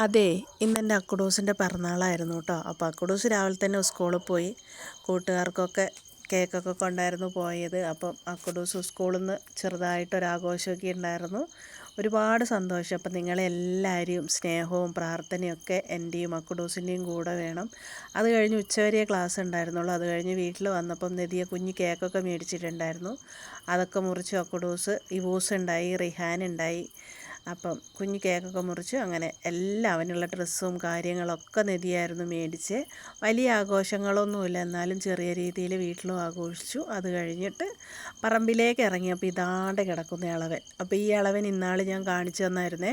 അതെ ഇന്നെന്റെ അക്കുഡൂസിന്റെ പിറന്നാളായിരുന്നു കേട്ടോ. അപ്പോൾ അക്കുഡൂസ് രാവിലെ തന്നെ സ്കൂളിൽ പോയി. കൂട്ടുകാർക്കൊക്കെ കേക്കൊക്കെ കൊണ്ടായിരുന്നു പോയത്. അപ്പം അക്കുഡൂസ് സ്കൂളിൽ നിന്ന് ചെറുതായിട്ടൊരാഘോഷമൊക്കെ ഉണ്ടായിരുന്നു. ഒരുപാട് സന്തോഷം. അപ്പം നിങ്ങളെല്ലാവരെയും സ്നേഹവും പ്രാർത്ഥനയൊക്കെ എന്റെയും അക്കുഡൂസിന്റെയും കൂടെ വേണം. അത് കഴിഞ്ഞ് ഉച്ചവരെ ക്ലാസ് ഉണ്ടായിരുന്നുള്ളൂ. അത് കഴിഞ്ഞ് വീട്ടിൽ വന്നപ്പം നെതിയ കുഞ്ഞ് കേക്കൊക്കെ മേടിച്ചിട്ടുണ്ടായിരുന്നു. അതൊക്കെ മുറിച്ച് അക്കുഡൂസ് ഇവൂസ് ഉണ്ടായി റിഹാൻ ഉണ്ടായി. അപ്പം കുഞ്ഞ് കേക്കൊക്കെ മുറിച്ച് അങ്ങനെ എല്ലാം അവനുള്ള ഡ്രസ്സും കാര്യങ്ങളൊക്കെ നിധിയായിരുന്നു മേടിച്ച്. വലിയ ആഘോഷങ്ങളൊന്നുമില്ല. എന്നാലും ചെറിയ രീതിയിൽ വീട്ടിലും ആഘോഷിച്ചു. അത് കഴിഞ്ഞിട്ട് പറമ്പിലേക്ക് ഇറങ്ങിയപ്പോൾ ഇതാണ്ട് കിടക്കുന്ന ഇളവൻ. അപ്പോൾ ഈ ഇളവൻ ഇന്നാൾ ഞാൻ കാണിച്ചു തന്നായിരുന്നേ.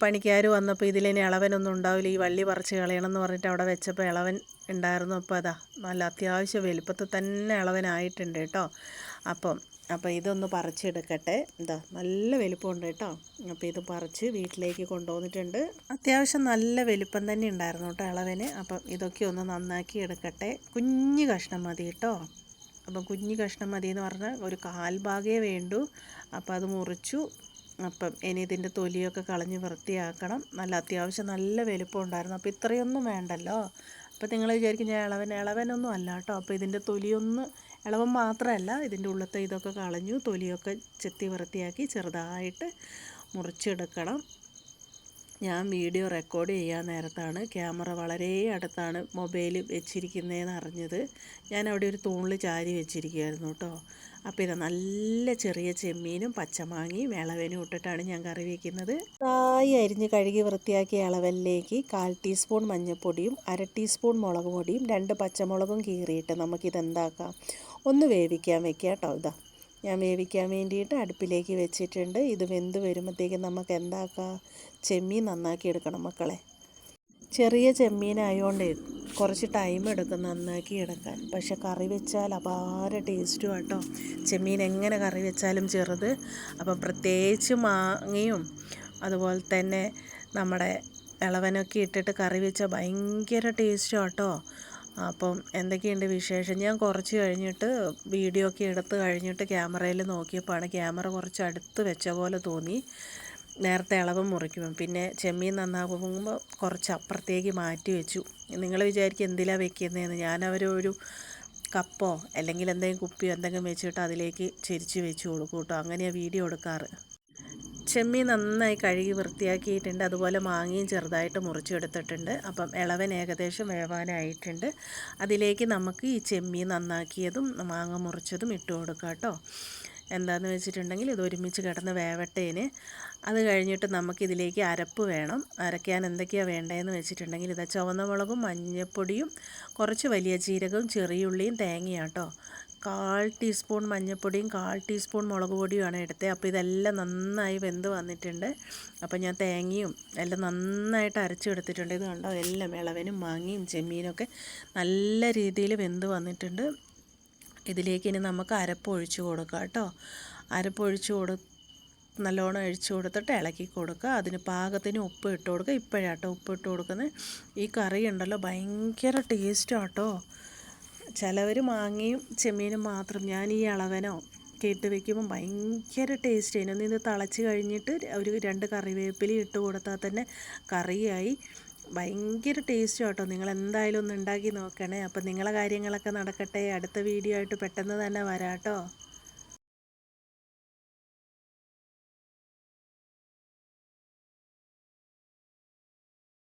പണിക്കാർ വന്നപ്പോൾ ഇതിലിനി ഇളവനൊന്നും ഉണ്ടാവില്ല. ഈ വള്ളി പറിച്ച് കളയണം എന്ന് പറഞ്ഞിട്ട് അവിടെ വെച്ചപ്പോൾ ഇളവൻ ഉണ്ടായിരുന്നു. അപ്പോൾ അതാ നല്ല അത്യാവശ്യം വലുപ്പത്തിൽ തന്നെ ഇളവനായിട്ടുണ്ട് കേട്ടോ. അപ്പം അപ്പോൾ ഇതൊന്ന് പറിച്ചെടുക്കട്ടെ. എന്താ നല്ല വലിപ്പമുണ്ട് കേട്ടോ. അപ്പോൾ ഇത് പറിച്ച് വീട്ടിലേക്ക് കൊണ്ടുവന്നിട്ടുണ്ട്. അത്യാവശ്യം നല്ല വലിപ്പം തന്നെ ഉണ്ടായിരുന്നു കേട്ടോ ഇളവന് അപ്പം ഇതൊക്കെ ഒന്ന് നന്നാക്കി എടുക്കട്ടെ. കുഞ്ഞു കഷ്ണം മതി കേട്ടോ. അപ്പം കുഞ്ഞു കഷ്ണം മതി എന്ന് പറഞ്ഞാൽ ഒരു കാൽ കാൽഭാഗേ വേണ്ടു. അപ്പോൾ അത് മുറിച്ചു. അപ്പം ഇനി ഇതിന്റെ തൊലിയൊക്കെ കളഞ്ഞ് വൃത്തിയാക്കണം. നല്ല അത്യാവശ്യം നല്ല വലുപ്പം ഉണ്ടായിരുന്നു അപ്പോൾ ഇത്രയൊന്നും വേണ്ടല്ലോ. അപ്പോൾ നിങ്ങൾ വിചാരിക്കും ഞാൻ ഇളവൻ ഇളവനൊന്നും അല്ല കേട്ടോ. അപ്പോൾ ഇതിന്റെ തൊലിയൊന്ന് ഇളവൻ മാത്രമല്ല ഇതിന്റെ ഉള്ളത്തെ ഇതൊക്കെ കളഞ്ഞു തൊലിയൊക്കെ ചെത്തി വൃത്തിയാക്കി ചെറുതായിട്ട് മുറിച്ചെടുക്കണം. ഞാൻ വീഡിയോ റെക്കോർഡ് ചെയ്യാൻ നേരത്താണ്. ക്യാമറ വളരെ അടുത്താണ് മൊബൈൽ വെച്ചിരിക്കുന്നതെന്ന് അറിഞ്ഞത്. ഞാൻ അവിടെ ഒരു തൂണിൽ ചാരി വെച്ചിരിക്കുകയായിരുന്നു കേട്ടോ. അപ്പോൾ ഇതാ നല്ല ചെറിയ ചെമ്മീനും പച്ചമാങ്ങയും ഇളവനും ഇട്ടിട്ടാണ് ഞാൻ കറി വയ്ക്കുന്നത് തായി അരിഞ്ഞ് കഴുകി വൃത്തിയാക്കിയ ഇളവലിലേക്ക് കാൽ ടീസ്പൂൺ മഞ്ഞൾപ്പൊടിയും അര ടീസ്പൂൺ മുളക് പൊടിയും രണ്ട് പച്ചമുളകും കീറിയിട്ട് നമുക്കിതെന്താക്കാം? ഒന്ന് വേവിക്കാൻ വെക്കാം കേട്ടോ. ഇതാ ഞാൻ വേവിക്കാൻ വേണ്ടിയിട്ട് അടുപ്പിലേക്ക് വെച്ചിട്ടുണ്ട്. ഇത് വെന്ത് വരുമ്പോഴത്തേക്കും നമുക്ക് എന്താക്കാം? ചെമ്മീൻ നന്നാക്കി എടുക്കണം മക്കളെ. ചെറിയ ചെമ്മീനായതുകൊണ്ട് കുറച്ച് ടൈം എടുക്കും നന്നാക്കി എടുക്കാൻ. പക്ഷെ കറി വെച്ചാൽ അപാര ടേസ്റ്റും കേട്ടോ ചെമ്മീൻ എങ്ങനെ കറി വെച്ചാലും ചെറുത്. അപ്പം പ്രത്യേകിച്ച് മാങ്ങയും അതുപോലെ തന്നെ നമ്മുടെ ഇളവനൊക്കെ ഇട്ടിട്ട് കറി വെച്ചാൽ ഭയങ്കര ടേസ്റ്റും കേട്ടോ അപ്പം എന്തൊക്കെയുണ്ട് വിശേഷം? ഞാൻ കുറച്ച് കഴിഞ്ഞിട്ട് വീഡിയോ ഒക്കെ എടുത്ത് കഴിഞ്ഞിട്ട് ക്യാമറയിൽ നോക്കിയപ്പോഴാണ് ക്യാമറ കുറച്ച് അടുത്ത് വെച്ച പോലെ തോന്നി. നേരത്തെ ഇളവ് മുറിക്കും പിന്നെ ചെമ്മീൻ നന്നാകുമ്പോൾ കുറച്ച് അപ്പുറത്തേക്ക് മാറ്റി വെച്ചു. നിങ്ങൾ വിചാരിക്കും എന്തിലാണ് വെക്കുന്നതെന്ന് ഒരു കപ്പോ അല്ലെങ്കിൽ എന്തെങ്കിലും കുപ്പിയോ എന്തെങ്കിലും വെച്ചിട്ട് അതിലേക്ക് ചെരിച്ച് വെച്ച് കൊടുക്കും കേട്ടോ. അങ്ങനെയാണ് വീഡിയോ എടുക്കാറ്. ചെമ്മീൻ നന്നായി കഴുകി വൃത്തിയാക്കിയിട്ടുണ്ട്. അതുപോലെ മാങ്ങയും ചെറുതായിട്ട് മുറിച്ചെടുത്തിട്ടുണ്ട്. അപ്പം ഇളവൻ ഏകദേശം വേവാനായിട്ടുണ്ട്. അതിലേക്ക് നമുക്ക് ഈ ചെമ്മീൻ നന്നാക്കിയതും മാങ്ങ മുറിച്ചതും ഇട്ട് കൊടുക്കാം കേട്ടോ. എന്താണെന്ന് വെച്ചിട്ടുണ്ടെങ്കിൽ ഇത് ഒരുമിച്ച് കിടന്ന് വേവട്ടേന്. അത് കഴിഞ്ഞിട്ട് നമുക്കിതിലേക്ക് അരപ്പ് വേണം. അരയ്ക്കാൻ എന്തൊക്കെയാണ് വേണ്ടതെന്ന് വെച്ചിട്ടുണ്ടെങ്കിൽ ഇതാ ചുവന്ന മുളകും മഞ്ഞൾപ്പൊടിയും കുറച്ച് വലിയ ജീരകവും ചെറിയുള്ളിയും തേങ്ങയാട്ടോ കാൽ ടീസ്പൂൺ മഞ്ഞൾപ്പൊടിയും കാൽ ടീസ്പൂൺ മുളക് പൊടിയുമാണ് എടുത്തത് അപ്പോൾ ഇതെല്ലാം നന്നായി വെന്ത് വന്നിട്ടുണ്ട്. അപ്പോൾ ഞാൻ തേങ്ങയും എല്ലാം നന്നായിട്ട് അരച്ചെടുത്തിട്ടുണ്ട്. ഇത് കണ്ടോ? എല്ലാം ഇളവനും മാങ്ങയും ചെമ്മീനൊക്കെ നല്ല രീതിയിൽ വെന്ത് വന്നിട്ടുണ്ട്. ഇതിലേക്ക് ഇനി നമുക്ക് അരപ്പൊഴിച്ച് കൊടുക്കാം കേട്ടോ. അരപ്പ് ഒഴിച്ച് കൊടു നല്ലോണം ഒഴിച്ച് കൊടുത്തിട്ട് ഇളക്കി കൊടുക്കുക. അതിന് പാകത്തിന് ഉപ്പ് ഇട്ട് കൊടുക്കുക. ഇപ്പോഴാട്ടോ ഉപ്പ് ഇട്ട് കൊടുക്കുന്നത്. ഈ കറി ഉണ്ടല്ലോ ഭയങ്കര ടേസ്റ്റാട്ടോ. ചിലവർ മാങ്ങയും ചെമ്മീനും മാത്രം ഞാൻ ഈ അളവനോ കേട്ട് വെക്കുമ്പോൾ ഭയങ്കര ടേസ്റ്റ് അതിനൊന്ന് ഇത് തിളച്ച് കഴിഞ്ഞിട്ട് ഒരു രണ്ട് കറിവേപ്പില ഇട്ട് കൊടുത്താൽ തന്നെ കറിയായി. ഭയങ്കര ടേസ്റ്റ് കേട്ടോ. നിങ്ങൾ എന്തായാലും ഒന്ന് ഉണ്ടാക്കി നോക്കണേ. അപ്പം നിങ്ങളെ കാര്യങ്ങളൊക്കെ നടക്കട്ടെ. അടുത്ത വീഡിയോ ആയിട്ട് പെട്ടെന്ന് തന്നെ വരാട്ടോ